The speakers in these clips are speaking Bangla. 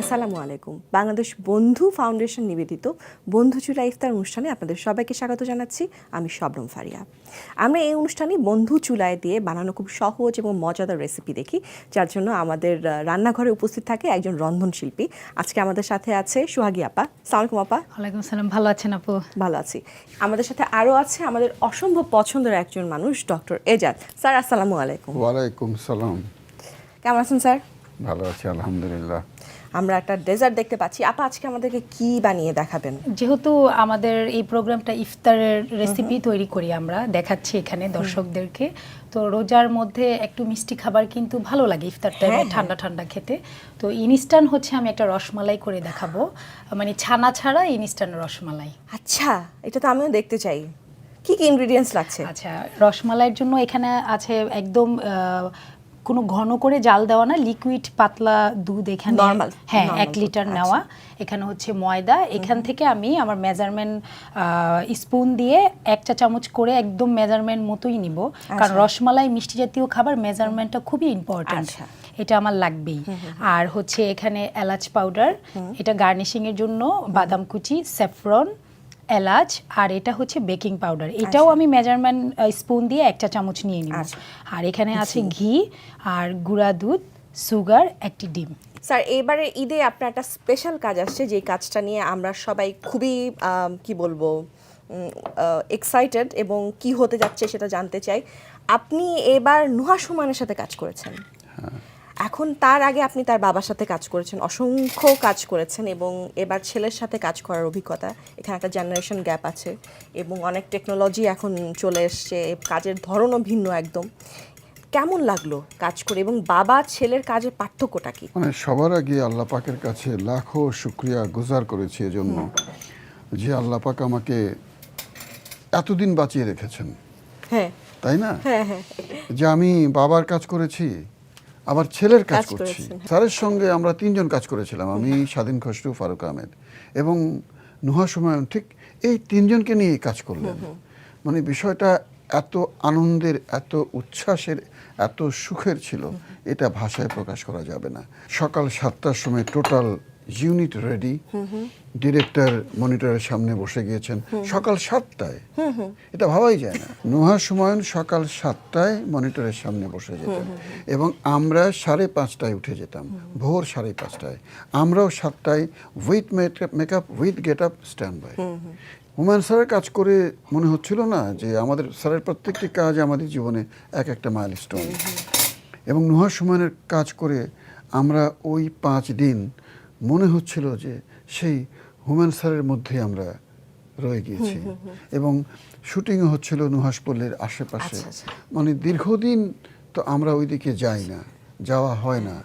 আসসালামু আলাইকুম। বাংলাদেশ বন্ধু ফাউন্ডেশন নিবেদিত বন্ধু চুলা ইফতার অনুষ্ঠানে আপনাদের সবাইকে স্বাগত জানাচ্ছি। আমি শবনম ফারিয়া। আমরা এই অনুষ্ঠানে বন্ধু চুলায় দিয়ে বানানো খুব সহজ এবং মজাদার রেসিপি দেখি যার জন্য আমাদের রান্নাঘরে উপস্থিত থাকে একজন রন্ধনশিল্পী আজকে আমাদের সাথে আছে সোহাগী আপা। সালামালাইকুম আপা। ওয়ালাইকুম সালাম ভালো আছেন আপু? ভালো আছি। আমাদের সাথে আরও আছে আমাদের অসম্ভব পছন্দের একজন মানুষ ডক্টর এজাজ। স্যার আসসালামু আলাইকুম। ওয়ালাইকুম সালাম। কেমন আছেন স্যার? ভালো আছি আলহামদুলিল্লাহ। আমরা একটা ডেজার্ট দেখতে পাচ্ছি। আপা আজকে আমাদেরকে কি বানিয়ে দেখাবেন? যেহেতু আমাদের এই প্রোগ্রামটা ইফতারের রেসিপি তৈরি করি আমরা দেখাচ্ছি এখানে দর্শকদেরকে। তো রোজার মধ্যে একটু মিষ্টি খাবার কিন্তু ভালো লাগে ইফতার টাইমে হ্যাঁ, হ্যাঁ। ঠান্ডা ঠান্ডা খেতে। তো ইনস্ট্যান্ট হচ্ছে আমি একটা রসমালাই করে দেখাবো। মানে ছানা ছাড়া ইনস্ট্যান্ট রসমালাই। আচ্ছা এটা তো আমিও দেখতে চাই। কি কি ইনগ্রেডিয়েন্টস লাগছে? আচ্ছা রসমালাইয়ের জন্য এখানে আছে একদম কোনো ঘন করে জাল দেওয়া না লিকুইড পাতলা দুধ এখানে হ্যাঁ এক লিটার আচ্ছা। নেওয়া। এখানে হচ্ছে ময়দা। এখান থেকে আমি আমার মেজারমেন্ট স্পুন দিয়ে এক চা চামচ করে একদম মেজারমেন্ট মতোই নিব। কারণ রসমালাই মিষ্টি জাতীয় খাবার মেজারমেন্টটা খুবই ইম্পর্ট্যান্ট আচ্ছা। এটা আমার লাগবেই। আর হচ্ছে এখানে এলাচ পাউডার এটা গার্নিশিংয়ের জন্য বাদাম কুচি স্যাফরন এলাচ আর এটা হচ্ছে বেকিং পাউডার। এটাও আমি মেজারমেন্ট স্পুন দিয়ে একটা চামচ নিয়ে নিব। আচ্ছা। আর এখানে আছে ঘি আর গুঁড়া দুধ সুগার একটি ডিম। স্যার এবারে ঈদে আপনার একটা স্পেশাল কাজ আসছে যে কাজটা নিয়ে আমরা সবাই খুবই কি বলব এক্সাইটেড এবং কি হতে যাচ্ছে সেটা জানতে চাই। আপনি এবার নুহা সুমানের সাথে কাজ করেছেন। এখন তার আগে আপনি তার বাবার সাথে কাজ করেছেন অসংখ্য কাজ করেছেন এবং এবার ছেলের সাথে কাজ করার অভিজ্ঞতা। এখানে একটা জেনারেশন গ্যাপ আছে এবং অনেক টেকনোলজি এখন চলে এসছে কাজের ধরনও ভিন্ন একদম। কেমন লাগল কাজ করে এবং বাবা ছেলের কাজের পার্থক্যটা কি? মানে সবার আগে আল্লাহ পাকের কাছে লাখো শুক্রিয়া গুজার করেছি এজন্য যে আল্লাহ পাক আমাকে এতদিন বাঁচিয়ে রেখেছেন। হ্যাঁ। তাই না? হ্যাঁ হ্যাঁ। যে আমি বাবার কাজ করেছি আবার ছেলের কাজ কাজ করছি। হ্যাঁ। স্যারের সঙ্গে আমরা তিনজন কাজ করেছিলাম আমি স্বাধীন খসরু ফারুক আহমেদ। এবং নুহা সুমায়ন ঠিক এই তিনজনকে নিয়ে কাজ করলেন। মানে বিষয়টা এত আনন্দের এত উচ্ছ্বাসের এত সুখের ছিল এটা ভাষায় প্রকাশ করা যাবে না। সকাল সাতটার সময় টোটাল ইউনিট রেডি ডিরেক্টর মনিটরের সামনে বসে গিয়েছেন। সকাল সাতটায়। এটা ভাবাই যায় না। নুহা সুমায়ন সকাল সাতটায় মনিটরের সামনে বসে যেতেন। এবং আমরা সাড়ে পাঁচটায় উঠে যেতাম। ভোর সাড়ে পাঁচটায়। আমরাও সাতটায় with makeup with get up stand by Humayun স্যারের কাজ করে মনে হচ্ছিল না যে আমাদের, স্যারের প্রত্যেকটি কাজ আমাদের জীবনে এক একটা মাইল স্টোন এবং নুহা সুমানের কাজ করে আমরা ওই পাঁচ দিন মনে হচ্ছিল যে সেই হুমায়ুন স্যারের মধ্যে আমরা রয়ে গিয়েছি। এবং শুটিংও হচ্ছিল নুহাসপল্লির আশেপাশে। আচ্ছা, আচ্ছা। মানে দীর্ঘদিন তো আমরা ওইদিকে যাই না যাওয়া হয় না।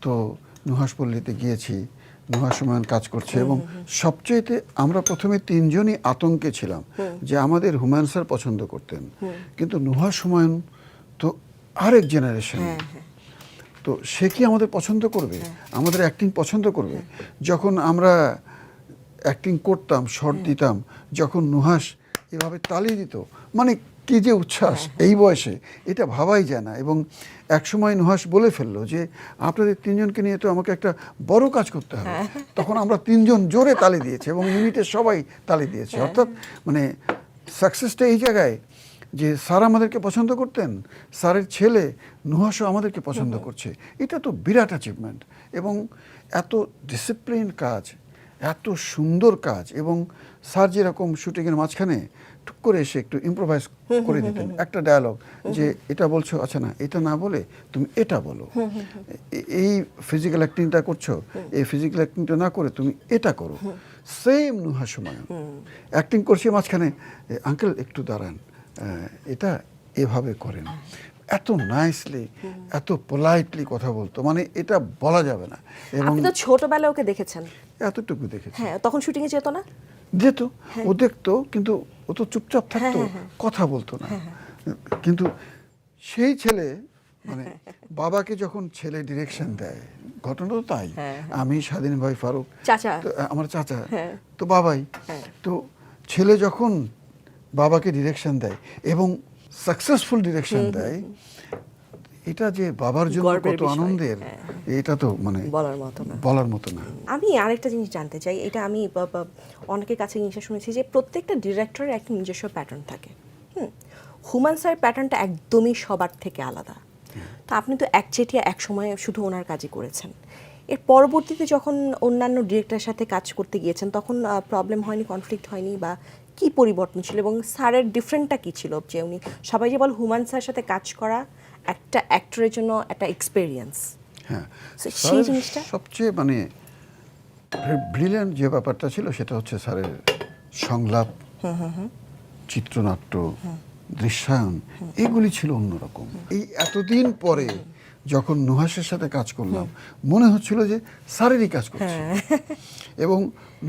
তো নুহাসপল্লিতে গিয়েছি নুহা সুমায়ন কাজ করছে এবং সবচেয়েতে আমরা প্রথমে তিনজনই আতঙ্কে ছিলাম যে আমাদের হুমায়ুন স্যার পছন্দ করতেন। কিন্তু নুহাসমায়ন তো আরেক জেনারেশন তো সে কি আমাদের পছন্দ করবে? আমাদের অ্যাক্টিং পছন্দ করবে? যখন আমরা অ্যাক্টিং করতাম শর্ট দিতাম যখন নুহাস এভাবে তালি দিত মানে কি যে উচ্ছ্বাস এই বয়সে এটা ভাবাই যায় না। এবং একসময় নুহাস বলে ফেলল যে আপনাদের তিনজনকে নিয়ে তো আমাকে একটা বড় কাজ করতে হবে। তখন আমরা তিনজন জোরে তালি দিয়েছি এবং ইউনিটের সবাই তালি দিয়েছে। অর্থাৎ মানে সাকসেসটা এই জায়গায় যে স্যার আমাদেরকে পছন্দ করতেন স্যারের ছেলে নুহাসও আমাদেরকে পছন্দ করছে। এটা তো বিরাট অ্যাচিভমেন্ট এবং এত ডিসিপ্লিন কাজ এত সুন্দর কাজ এবং স্যার যেরকম শুটিংয়ের মাঝখানে টুক করে এসে একটু ইম্প্রোভাইজ করে দিতেন। একটা ডায়ালগ যে এটা বলছো আচ্ছা না এটা না বলে তুমি এটা বলো। এই ফিজিক্যাল অ্যাক্টিংটা করছ এই ফিজিক্যাল অ্যাক্টিংটা না করে তুমি এটা করো। সেম নুহা সময় অ্যাক্টিং করছি মাঝখানে আঙ্কেল একটু দাঁড়ান। এটা এভাবে করেন। এত নাইসলি এত পোলাইটলি কথা বলতো। মানে এটা বলা যাবে না। এবং আপনি তো ছোটবেলায় ওকে দেখেছেন। এতটুকু দেখেছি। হ্যাঁ তখন শুটিং এ যেত না? যেত। ও দেখতো কিন্তু ও তো চুপচাপ থাকতো কথা বলতো না। কিন্তু সেই ছেলে মানে বাবাকে যখন ছেলে ডিরেকশন দেয় ঘটনা তো তাই। আমি স্বাধীন ভাই ফারুক চাচা। আমার চাচা হ্যাঁ। তো বাবাই। তো ছেলে যখন বাবাকে ডিরেকশন দেয় এবং সাকসেসফুল ডিরেকশন দেয় এটা যে বাবার জন্য কত আনন্দের হ্যাঁ। এটা তো মানে বলার মতো না। বলার মতো না। আমি আরেকটা জিনিস জানতে চাই এটা আমি অনেকের কাছে জিনিসটা শুনেছি যে প্রত্যেকটা ডিরেক্টরের একটা নিজস্ব প্যাটার্ন থাকে। হুম হুমান স্যার প্যাটার্নটা একদমই সবার থেকে আলাদা। তো আপনি তো একচেটিয়া এক সময় শুধু ওনার কাজই করেছেন। এর পরবর্তীতে যখন অন্যান্য ডিরেক্টরের সাথে কাজ করতে গিয়েছেন তখন প্রবলেম হয়নি কনফ্লিক্ট হয়নি বা কি পরিবর্তন ছিল এবং স্যারের ডিফারেন্টটা কি ছিল? যে উনি সবাই যে বল হুমান স্যারের সাথে কাজ করা একটা অ্যাক্টরের জন্য একটা এক্সপেরিয়েন্স হ্যাঁ সেই জিনিসটা? সবচেয়ে মানে ব্রিলিয়ান্ট যে ব্যাপারটা ছিল সেটা হচ্ছে স্যারের সংলাপ চিত্রনাট্য দৃশ্যায়ন এগুলি ছিল অন্যরকম। এই এতদিন পরে যখন নুহাসের সাথে কাজ করলাম মনে হচ্ছিল যে স্যারেরই কাজ করছে। এবং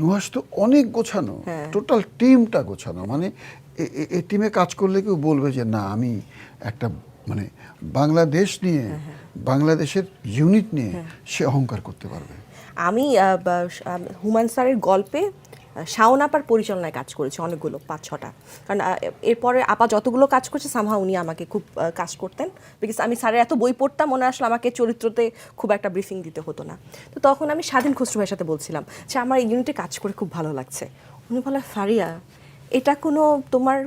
নুহাস তো অনেক গোছানো টোটাল টিমটা গোছানো। মানে এই টিমে কাজ করলে কেউ বলবে যে না আমি একটা মানে বাংলাদেশ নিয়ে বাংলাদেশের ইউনিট নিয়ে সে অহংকার করতে পারবে। আমি হুমায়ুন স্যারের গল্পে শাওন আপার পরিচালনায় কাজ করেছি অনেকগুলো, পাঁচ, ছটা। কারণ এরপরে আপা যতগুলো কাজ করছে সামহা উনি আমাকে খুব কাজ করতেন। বিকজ আমি স্যারের এত বই পড়তাম, মনে আসলে আমাকে চরিত্রতে খুব একটা ব্রিফিং দিতে হতো না। তো তখন আমি স্বাধীন খসরু ভাইয়ের সাথে বলছিলাম যে, আমার এই ইউনিটে কাজ করে খুব ভালো লাগছে। উনি বলে, ফারিয়া, এটা কোনো তোমার,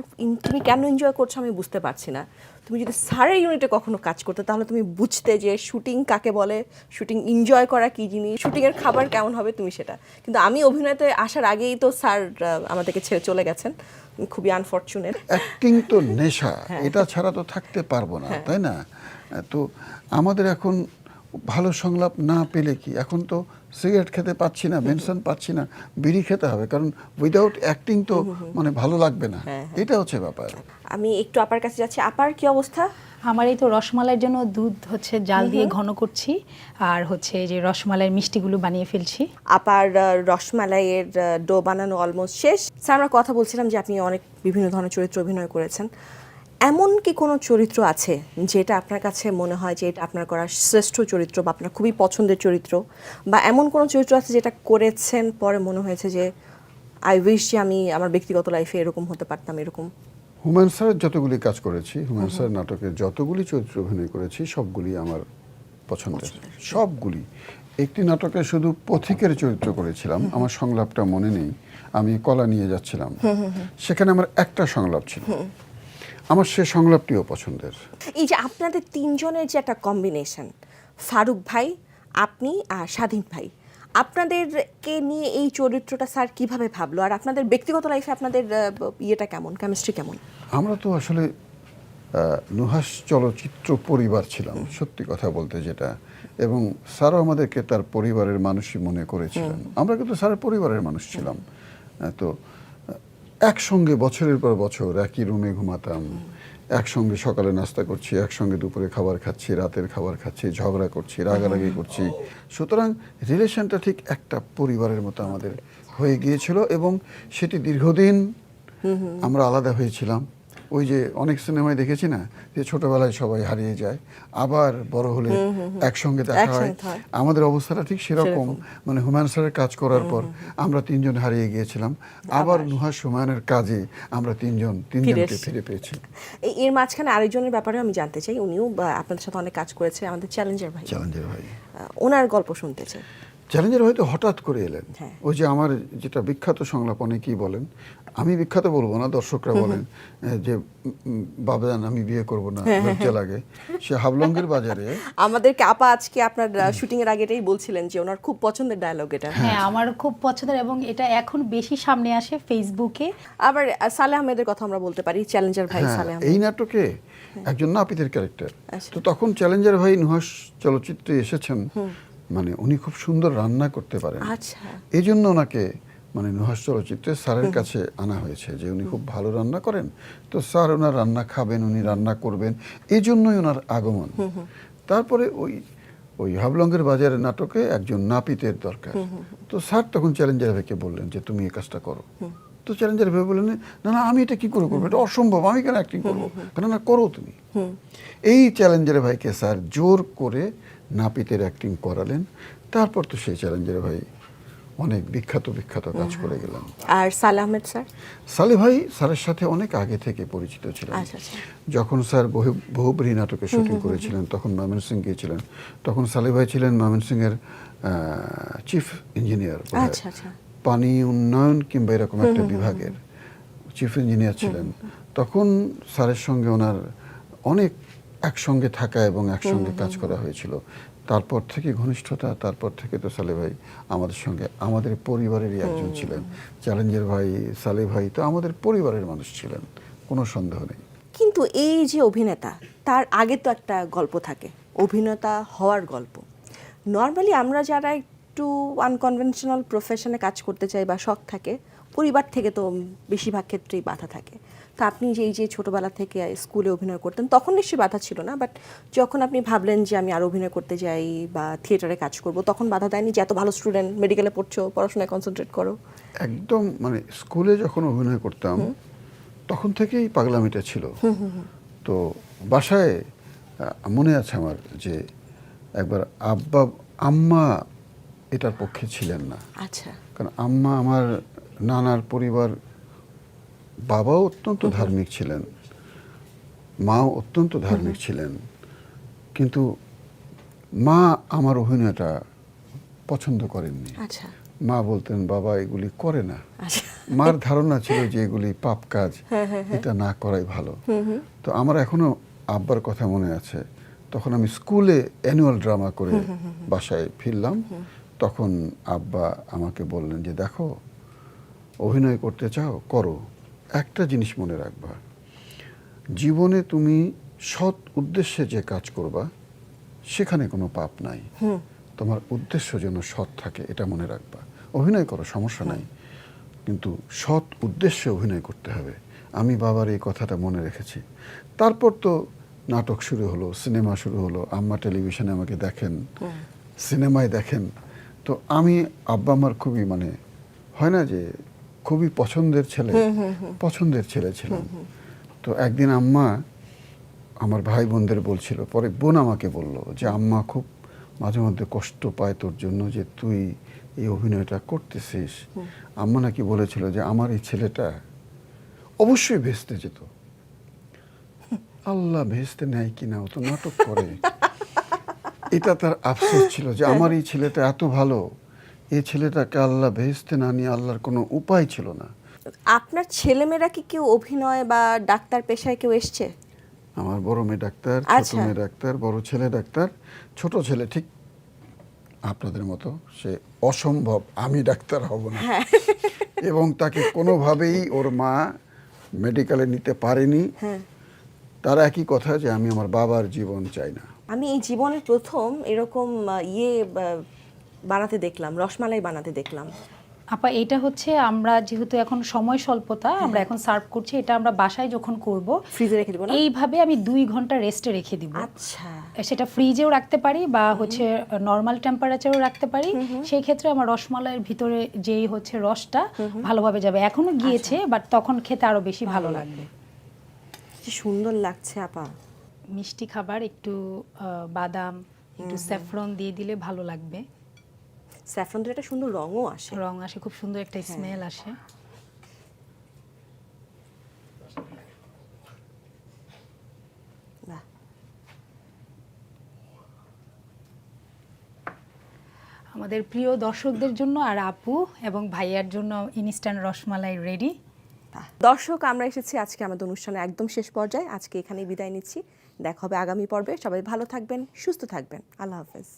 তুমি কেন এনজয় করছ আমি বুঝতে পারছি না। তুমি যদি সারের ইউনিটে কখনো কাজ করতে তাহলে তুমি বুঝতে যে শুটিং কাকে বলে শুটিং এনজয় করা কী জিনিস শুটিংয়ের খাবার কেমন হবে তুমি সেটা। কিন্তু আমি অভিনয়তে আসার আগেই তো স্যার আমাদেরকে ছেড়ে চলে গেছেন। খুবই আনফর্চুনেট অ্যাক্টিং তো নেশা এটা ছাড়া তো থাকতে পারব না তাই না? তো আমাদের এখন ভালো সংলাপ না পেলে কি? এখন তো সিগারেট খেতে পাচ্ছি না বেনসন পাচ্ছি না বিড়ি খেতে হবে। কারণ উইদাউট অ্যাক্টিং তো মানে ভালো লাগবে না। এটা হচ্ছে ব্যাপার। আমি একটু আপার কাছে যাচ্ছি। আপার কি অবস্থা? আমার এই তো রসমালাইয়ের জন্য দুধ হচ্ছে জাল দিয়ে ঘন করছি আর হচ্ছে এই যে রসমালাইয়ের মিষ্টিগুলো বানিয়ে ফেলছি। আপার রসমালাইয়ের ডো বানানো অলমোস্ট শেষ। স্যার আমরা কথা বলছিলাম যে আপনি অনেক বিভিন্ন ধরনের চরিত্র অভিনয় করেছেন। এমন কি কোনো চরিত্র আছে যেটা আপনার কাছে মনে হয় যে এটা আপনার করা শ্রেষ্ঠ চরিত্র বা আপনার খুবই পছন্দের চরিত্র? বা এমন কোনো চরিত্র আছে যেটা করেছেন পরে মনে হয়েছে যে আই উইশ যে আমি আমার ব্যক্তিগত লাইফে এরকম হতে পারতাম এরকম হুমায়ুন স্যারের যতগুলি কাজ করেছি হুমায়ুন স্যার নাটকের যতগুলি চরিত্র অভিনয় করেছি সবগুলি আমার পছন্দের। সবগুলি। একটি নাটকে শুধু পথিকের চরিত্র করেছিলাম আমার সংলাপটা মনে নেই আমি কলা নিয়ে যাচ্ছিলাম। সেখানে আমার একটা সংলাপ ছিল। আমার সে সংলাপটিও পছন্দের। এই যে আপনাদের তিনজনের যে একটা কম্বিনেশন ফারুক ভাই আপনি আর স্বাধীন ভাই আপনাদেরকে নিয়ে এই চরিত্রটা স্যার কীভাবে ভাবলো? আর আপনাদের ব্যক্তিগত লাইফে আপনাদের ইয়েটা কেমন কেমিস্ট্রি কেমন? আমরা তো আসলে নুহাস চলচ্চিত্র পরিবার ছিলাম সত্যি কথা বলতে যেটা। এবং স্যারও আমাদেরকে তার পরিবারের মানুষই মনে করেছিলেন। আমরা কিন্তু স্যারের পরিবারের মানুষ ছিলাম। তো একসঙ্গে বছরের পর বছর একই রুমে ঘুমাতাম একসঙ্গে সকালে নাস্তা করছি একসঙ্গে দুপুরে খাবার খাচ্ছি রাতের খাবার খাচ্ছি ঝগড়া করছি রাগারাগি করছি। সুতরাং রিলেশনটা ঠিক একটা পরিবারের মতো আমাদের হয়ে গিয়েছিল এবং সেটি দীর্ঘদিন আমরা আলাদা হয়েছিলাম। ওই যে অনেক সিনেমায় দেখেছি না যে ছোটবেলায় সবাই হারিয়ে যায় আবার বড় হলে একসঙ্গে দেখা হয়। আমাদের অবস্থাটা ঠিক সেরকম। মানে হুমায়ুন স্যারের কাজ করার পর আমরা তিনজন হারিয়ে গিয়েছিলাম। আবার নুহাস হুমায়ুনের কাজে আমরা তিনজন তিনজনকে। ফিরে পেয়েছি। এর মাঝখানে আরেকজনের ব্যাপারে আমি জানতে চাই। উনিও আপনাদের সাথে অনেক কাজ করেছে আমাদের চ্যালেঞ্জার ভাই। চ্যালেঞ্জের ভাই। ওনার গল্প শুনতে চাই। চ্যালেঞ্জার হয়তো হঠাৎ করে এলেন। হ্যাঁ। ওই যে আমার যেটা বিখ্যাত সংলাপ অনেকেই বলেন আমি বিখ্যাত বলব না দর্শকরা বলেন যে বাবাজান আমি বিয়ে করব না হ্যাঁ, লজ্জা লাগে। সে হাবলঙ্গের বাজারে আমাদেরকে আপা আজকে আপনার শুটিং এর আগে এটাই বলছিলেন যে ওনার খুব পছন্দের ডায়লগ এটা। হ্যাঁ। আমার খুব পছন্দের এবং এটা এখন বেশি সামনে আসে ফেসবুকে আবার সালেহ আহমেদের কথা আমরা বলতে পারি চ্যালেঞ্জার ভাই হ্যাঁ, সালেহ আহমেদ। এই নাটকে একজন নাপিতের ক্যারেক্টার আচ্ছা। তো তখন চ্যালেঞ্জার ভাই নুহাস চলচ্চিত্রে এসেছেন। মানে উনি খুব সুন্দর রান্না করতে পারেন। আচ্ছা। এই জন্য ওনাকে মানে নুহাস চলচ্চিত্রে স্যারের কাছে আনা হয়েছে যে উনি খুব ভালো রান্না করেন। তো স্যার ওনার রান্না খাবেন উনি রান্না করবেন এই জন্যই ওনার আগমন। তারপরে ওই ওই হাবলঙ্গের বাজারের নাটকে একজন নাপিতের দরকার। তো স্যার তখন চ্যালেঞ্জার ভাইকে বললেন যে তুমি এই কাজটা করো। তো চ্যালেঞ্জার ভাই বললেন না না আমি এটা কি করে করব? এটা অসম্ভব আমি কেন অ্যাক্টিং করব? কেন না করো তুমি। এই চ্যালেঞ্জার ভাইকে স্যার জোর করে নাপিতের অ্যাক্টিং করালেন। তারপর তো সেই চ্যালেঞ্জের ভাই অনেক বিখ্যাত বিখ্যাত কাজ করে গেলাম আর সালে আহমেদ স্যার? সালে ভাই স্যারের সাথে অনেক আগে থেকে পরিচিত ছিলেন। আচ্ছা, আচ্ছা। যখন স্যার বহু বহুব্রী নাটকে শুটিং করেছিলেন তখন ময়মনসিং গিয়েছিলেন। তখন সালে ভাই ছিলেন ময়মনসিংহের চিফ ইঞ্জিনিয়ার। পানি উন্নয়ন কিংবা এরকম একটা বিভাগের চিফ ইঞ্জিনিয়ার ছিলেন। তখন স্যারের সঙ্গে ওনার অনেক একসঙ্গে থাকা এবং একসঙ্গে কাজ করা হয়েছিল। তারপর থেকে ঘনিষ্ঠতা তারপর থেকে তো সালে ভাই আমাদের সঙ্গে আমাদের পরিবারেরই একজন ছিলেন। চ্যালেঞ্জের ভাই সালে ভাই তো আমাদের পরিবারের মানুষ ছিলেন কোনো সন্দেহ নেই। কিন্তু এই যে অভিনেতা তার আগে তো একটা গল্প থাকে অভিনেতা হওয়ার গল্প। নর্মালি আমরা যারা একটু আনকনভেনশনাল প্রফেশনে কাজ করতে চাই বা শখ থাকে পরিবার থেকে তো বেশিরভাগ ক্ষেত্রেই বাধা থাকে। তো আপনি যে এই যে ছোটবেলা থেকে স্কুলে অভিনয় করতেন তখন নিশ্চয়ই বাধা ছিল না? বাট যখন আপনি ভাবলেন যে আমি আর অভিনয় করতে যাই বা থিয়েটারে কাজ করব তখন বাধা দেয়নি যে এত ভালো স্টুডেন্ট মেডিকেলে পড়ছো পড়াশোনায় কনসেন্ট্রেট করো? একদম মানে স্কুলে যখন অভিনয় করতাম তখন থেকেই পাগলামিটা ছিল। তো বাসায় মনে আছে আমার যে একবার আব্বা আম্মা এটার পক্ষে ছিলেন না। আচ্ছা। কারণ আম্মা আমার নানার পরিবার বাবাও অত্যন্ত ধার্মিক ছিলেন। মাও অত্যন্ত ধার্মিক ছিলেন। কিন্তু মা আমার অভিনয়টা পছন্দ করেননি। আচ্ছা। মা বলতেন বাবা এগুলি করে না। আচ্ছা। মার ধারণা ছিল যে এগুলি পাপ কাজ এটা না করাই ভালো। তো আমার এখনও আব্বার কথা মনে আছে। তখন আমি স্কুলে অ্যানুয়াল ড্রামা করে বাসায় ফিরলাম। তখন আব্বা আমাকে বললেন যে দেখো অভিনয় করতে চাও করো। একটা জিনিস মনে রাখবা। জীবনে তুমি সৎ উদ্দেশ্যে যে কাজ করবা সেখানে কোনো পাপ নাই। তোমার উদ্দেশ্য যেন সৎ থাকে এটা মনে রাখবা। অভিনয় করো সমস্যা নাই। কিন্তু সৎ উদ্দেশ্যে অভিনয় করতে হবে। আমি বাবার এই কথাটা মনে রেখেছি। তারপর তো নাটক শুরু হলো সিনেমা শুরু হলো আম্মা টেলিভিশনে আমাকে দেখেন সিনেমায় দেখেন। তো আমি আব্বা আমার খুবই মানে হয় না যে খুবই পছন্দের ছেলে পছন্দের ছেলে ছিলাম। তো একদিন আম্মা আমার ভাই বোনদের বলছিল পরে বোন আমাকে বলল যে আম্মা খুব মাঝে মধ্যে কষ্ট পায় তোর জন্য যে তুই এই অভিনয়টা করতেছিস। আম্মা নাকি বলেছিল যে আমার এই ছেলেটা অবশ্যই ভেস্তে যেত। আল্লাহ ভেস্তে নেয় কিনা ও তো নাটক করে। এটা তার আফসোস ছিল যে আমার এই ছেলেটা এত ভালো। এই ছেলেটাকে আল্লাহ ভেস্তে না নিয়ে আল্লাহর কোনো উপায় ছিল না আপনার ছেলেমেয়েরা কি কেউ অভিনয় বা ডাক্তার পেশায় কেউ এসছে আমার বড় মেয়ে ডাক্তার ছোট আচ্ছা। মেয়ে ডাক্তার বড় ছেলে ডাক্তার ছোট ছেলে ঠিক আপনাদের মতো সে অসম্ভব আমি ডাক্তার হব না হ্যাঁ। এবং তাকে কোনোভাবেই ওর মা মেডিকেলে নিতে পারেনি হ্যাঁ। তার একই কথা যে আমি আমার বাবার জীবন চাই না আমি এই জীবনের প্রথম এরকম ইয়ে বানাতে দেখলাম রসমালাই বানাতে দেখলাম। আপা এটা হচ্ছে আমরা যেহেতু এখন সময় স্বল্পতা আমরা এখন সার্ভ করছি এটা আমরা বাসায় যখন করব ফ্রিজে রেখে দেবো এইভাবে আমি দুই ঘণ্টা রেস্টে রেখে দিব। আচ্ছা। সেটা ফ্রিজেও রাখতে পারি বা হচ্ছে নর্মাল টেম্পারেচারও রাখতে পারি। সেই ক্ষেত্রে আমার রসমালাইয়ের ভিতরে যেই হচ্ছে রসটা ভালোভাবে যাবে। এখনও গিয়েছে বাট তখন খেতে আরও বেশি ভালো লাগবে। সুন্দর লাগছে আপা। মিষ্টি খাবার একটু বাদাম একটু স্যাফরন দিয়ে দিলে ভালো লাগবে। স্যাফরন দিলে একটা সুন্দর রঙও আসে। রং আসে খুব সুন্দর একটা স্মেল আসে। আমাদের প্রিয় দর্শকদের জন্য আর আপু এবং ভাইয়ার জন্য ইনস্ট্যান্ট রসমালাই রেডি দর্শক আমরা এসেছি আজকে আমাদের অনুষ্ঠানে একদম শেষ পর্যায়ে। আজকে এখানেই বিদায় নিচ্ছি। দেখা হবে আগামী পর্বে। সবাই ভালো থাকবেন সুস্থ থাকবেন। আল্লাহ হাফেজ।